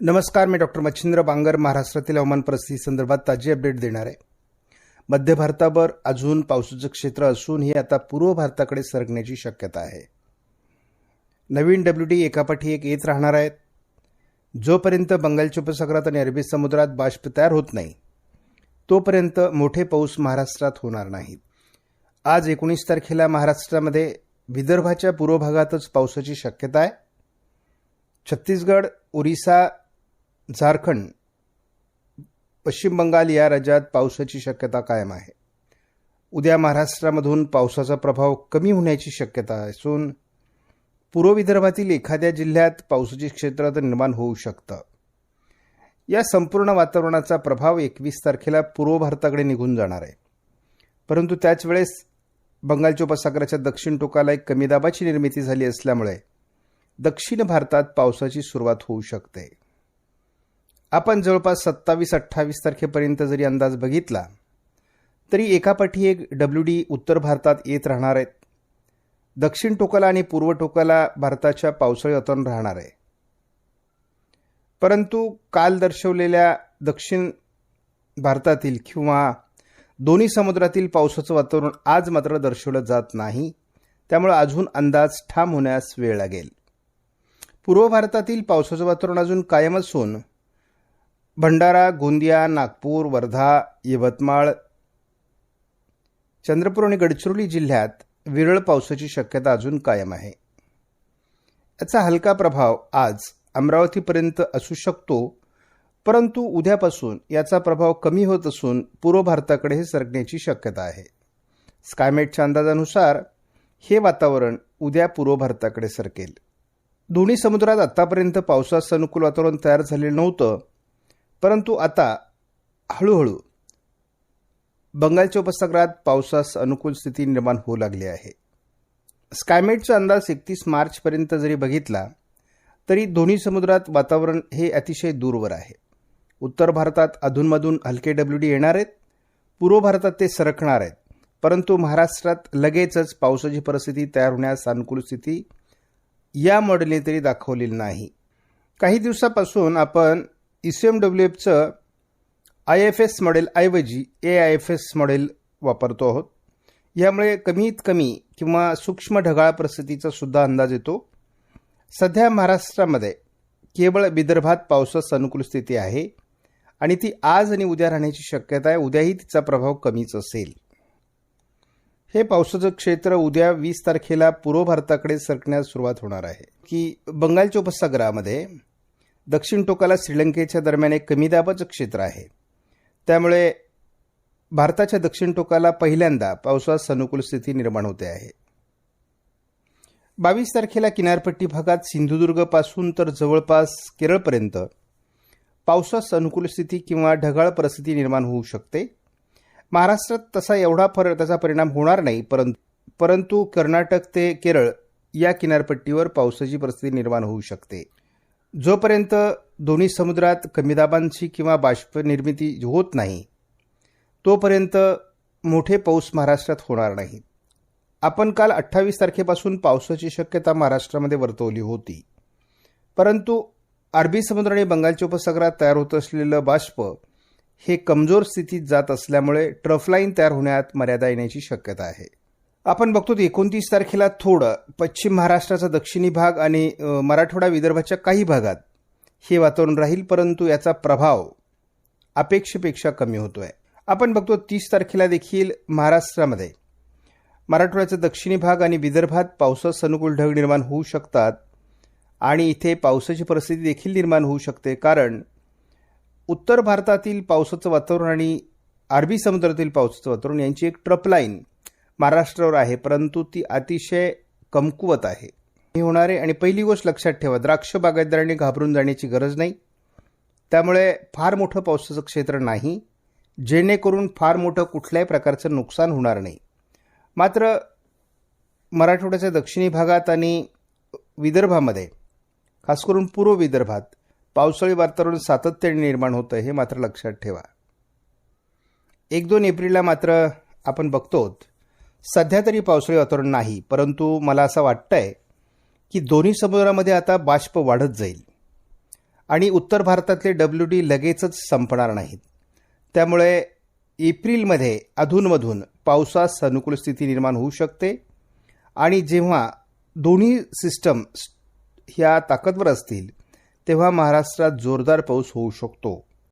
नमस्कार मी डॉक्टर मच्छिंद्र बांगर महाराष्ट्रातील हवामान परिस्थिती संदर्भात ताजी अपडेट देणार आहे. मध्य भारतावर अजून पावसाचं क्षेत्र असून हे आता पूर्व भारताकडे सरकण्याची शक्यता आहे. नवीन डब्ल्यू डी एकापाठी एक येत राहणार आहेत. जोपर्यंत बंगालच्या उपसागरात आणि अरबी समुद्रात बाष्प तयार होत नाही तोपर्यंत मोठे पाऊस महाराष्ट्रात होणार नाहीत. आज एकोणीस तारखेला महाराष्ट्रामध्ये विदर्भाच्या पूर्व भागातच पावसाची शक्यता आहे. छत्तीसगड ओरिसा झारखंड पश्चिम बंगाल या राज्यात पावसाची शक्यता कायम आहे. उद्या महाराष्ट्रामधून पावसाचा प्रभाव कमी होण्याची शक्यता असून पूर्व विदर्भातील एखाद्या जिल्ह्यात पावसाचे क्षेत्र तर निर्माण होऊ शकतं. या संपूर्ण वातावरणाचा प्रभाव एकवीस तारखेला पूर्व भारताकडे निघून जाणार आहे. परंतु त्याच वेळेस बंगालच्या उपसागराच्या दक्षिण टोकाला एक कमी दाबाची निर्मिती झाली असल्यामुळे दक्षिण भारतात पावसाची सुरुवात होऊ शकते. आपण जवळपास सत्तावीस अठ्ठावीस तारखेपर्यंत जरी अंदाज बघितला तरी एकापाठी एक डब्ल्यू डी उत्तर भारतात येत राहणार आहेत. दक्षिण टोकाला आणि पूर्व टोकाला भारताच्या पावसाळी वातावरण राहणार आहे. परंतु काल दर्शवलेल्या दक्षिण भारतातील किंवा दोन्ही समुद्रातील पावसाचं वातावरण आज मात्र दर्शवलं जात नाही. त्यामुळे अजून अंदाज ठाम होण्यास वेळ लागेल. पूर्व भारतातील पावसाचं वातावरण अजून कायम असून भंडारा गोंदिया नागपूर वर्धा यवतमाळ चंद्रपूर आणि गडचिरोली जिल्ह्यात विरळ पावसाची शक्यता अजून कायम आहे. याचा हलका प्रभाव आज अमरावतीपर्यंत असू शकतो परंतु उद्यापासून याचा प्रभाव कमी होत असून पूर्व भारताकडे हे सरकण्याची शक्यता आहे. स्कायमेटच्या अंदाजानुसार हे वातावरण उद्या पूर्व भारताकडे सरकेल. दोन्ही समुद्रात आतापर्यंत पावसाचं अनुकूल वातावरण तयार झालेलं नव्हतं परंतु आता हळूहळू बंगालच्या उपसागरात पावसास अनुकूल स्थिती निर्माण होऊ लागली आहे. स्कायमेटचा अंदाज एकतीस मार्चपर्यंत जरी बघितला तरी दोन्ही समुद्रात वातावरण हे अतिशय दूरवर आहे. उत्तर भारतात अधूनमधून हलके डब्ल्यू डी येणार आहेत पूर्व भारतात ते सरकणार आहेत परंतु महाराष्ट्रात लगेचच पावसाची परिस्थिती तयार होण्यास अनुकूल स्थिती या मॉडेलने तरी दाखवलेली नाही. काही दिवसापासून आपण ई सी एम डब्ल्यू एफचं आय एफ एस मॉडेल ऐवजी A I F S model वापरतो आहोत. यामुळे कमीत कमी किंवा सूक्ष्म ढगाळ परिस्थितीचा सुद्धा अंदाज येतो. सध्या महाराष्ट्रामध्ये केवळ विदर्भात पावसास अनुकूल स्थिती आहे आणि ती आज आणि उद्या राहण्याची शक्यता आहे. उद्याही तिचा प्रभाव कमीच असेल. हे पावसाचं क्षेत्र उद्या वीस तारखेला पूर्व भारताकडे सरकण्यास सुरुवात होणार आहे. की बंगालच्या उपसागरामध्ये दक्षिण टोकाला श्रीलंकेच्या दरम्यान एक कमी दाबाचं क्षेत्र आहे. त्यामुळे भारताच्या दक्षिण टोकाला पहिल्यांदा पावसास अनुकूल स्थिती निर्माण होते आहे. बावीस तारखेला किनारपट्टी भागात सिंधुदुर्गपासून तर जवळपास केरळपर्यंत पावसास अनुकूल स्थिती किंवा ढगाळ परिस्थिती निर्माण होऊ शकते. महाराष्ट्रात तसा एवढा फरक त्याचा परिणाम होणार नाही परंतु परंतु कर्नाटक ते केरळ या किनारपट्टीवर पावसाची परिस्थिती निर्माण होऊ शकते. जोपर्यंत दोन्ही समुद्रात कमी दाबांची किंवा बाष्प निर्मिती होत नाही तोपर्यंत मोठे पाऊस महाराष्ट्रात होणार नाही. आपण काल अठ्ठावीस तारखेपासून पावसाची शक्यता महाराष्ट्रामध्ये वर्तवली होती. परंतु अरबी समुद्र आणि बंगालच्या उपसागरात तयार होत असलेलं बाष्प हे कमजोर स्थितीत जात असल्यामुळे ट्रफलाईन तयार होण्यात मर्यादा येण्याची शक्यता आहे. आपण बघतो एकोणतीस तारखेला थोडं पश्चिम महाराष्ट्राचा दक्षिणी भाग आणि मराठवाडा विदर्भाच्या काही भागात हे वातावरण राहील परंतु याचा प्रभाव अपेक्षेपेक्षा कमी होतो आहे आपण बघतो तीस तारखेला देखील महाराष्ट्रामध्ये मराठवाड्याचा दक्षिणी भाग आणि विदर्भात पावसास अनुकूल ढग निर्माण होऊ शकतात आणि इथे पावसाची परिस्थिती देखील निर्माण होऊ शकते कारण उत्तर भारतातील पावसाचं वातावरण आणि अरबी समुद्रातील पावसाचं वातावरण यांची एक ट्रपलाईन महाराष्ट्रावर आहे परंतु ती अतिशय कमकुवत आहे. हे आणि पहिली गोष्ट लक्षात ठेवा द्राक्ष बागायतदारांनी घाबरून जाण्याची गरज नाही. त्यामुळे फार मोठं पावसाचं क्षेत्र नाही जेणेकरून फार मोठं कुठल्याही प्रकारचं नुकसान होणार नाही. मात्र मराठवाड्याच्या दक्षिणी भागात आणि विदर्भामध्ये खास करून पूर्व विदर्भात पावसाळी वातावरण सातत्याने निर्माण होतं हे मात्र लक्षात ठेवा. एक दोन एप्रिलला मात्र आपण बघतो सध्या तरी पावसाळी वातावरण नाही परंतु मला असं वाटतंय की दोन्ही समुद्रामध्ये आता बाष्प वाढत जाईल. आणि उत्तर भारतातले डब्ल्यू डी लगेचच संपणार नाहीत. त्यामुळे एप्रिलमध्ये अधूनमधून पावसास अनुकूल स्थिती निर्माण होऊ शकते आणि जेव्हा दोन्ही सिस्टम ह्या ताकदवर असतील तेव्हा महाराष्ट्रात जोरदार पाऊस होऊ शकतो.